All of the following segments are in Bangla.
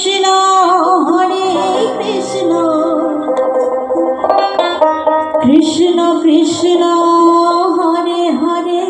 কৃষ্ণ হরে কৃষ্ণ। কৃষ্ণ কৃষ্ণ হরে হরে।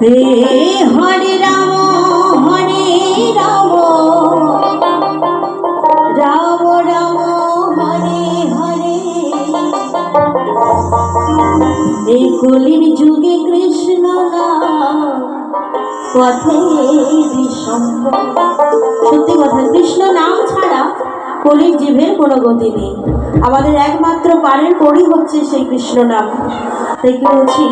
হে হরে রাম হরে রাম। এই কলির যুগে কৃষ্ণ পথে সত্যি কথা, কৃষ্ণ নাম ছাড়া কলির জীবের কোনো গতি নেই। আমাদের একমাত্র পারের করি হচ্ছে সেই কৃষ্ণ নাম। তাই কি বলছি?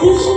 কৃষ্ণ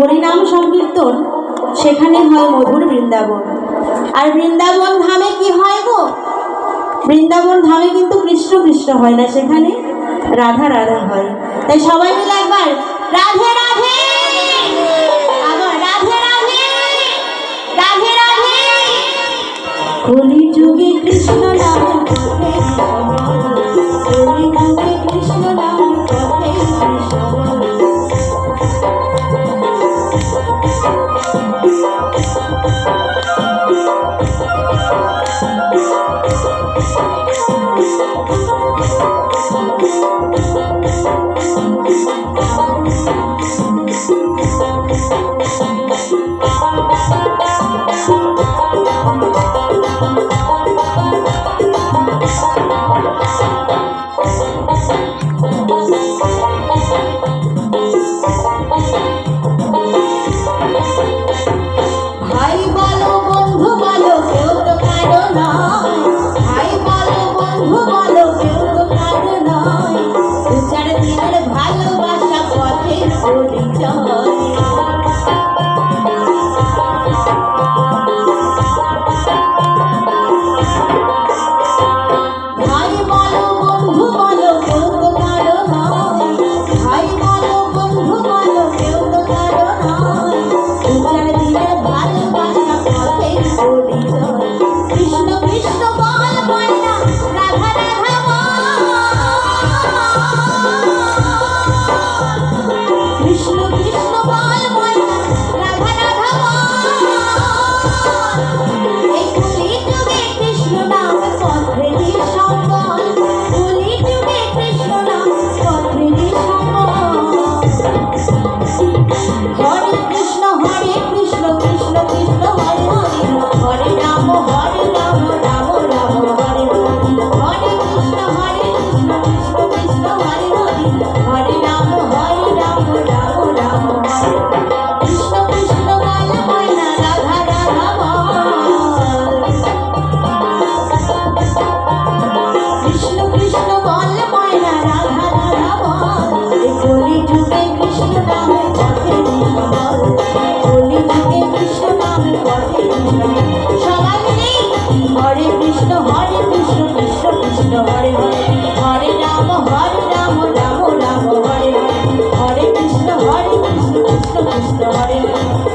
হরিনাম সংকীর্তন, সেখানে হয় মধুর বৃন্দাবন। আর বৃন্দাবন ধামে কি হয় গো? বৃন্দাবন ধামে কিন্তু কৃষ্ণ কৃষ্ণ হয় না, সেখানে রাধা রাধা হয়। তাই সবাই মিলে একবার রাধে রাধে! রাধে রাধে! রাধে রাধে! কলি যুগে কৃষ্ণ Thank you. হরে হরে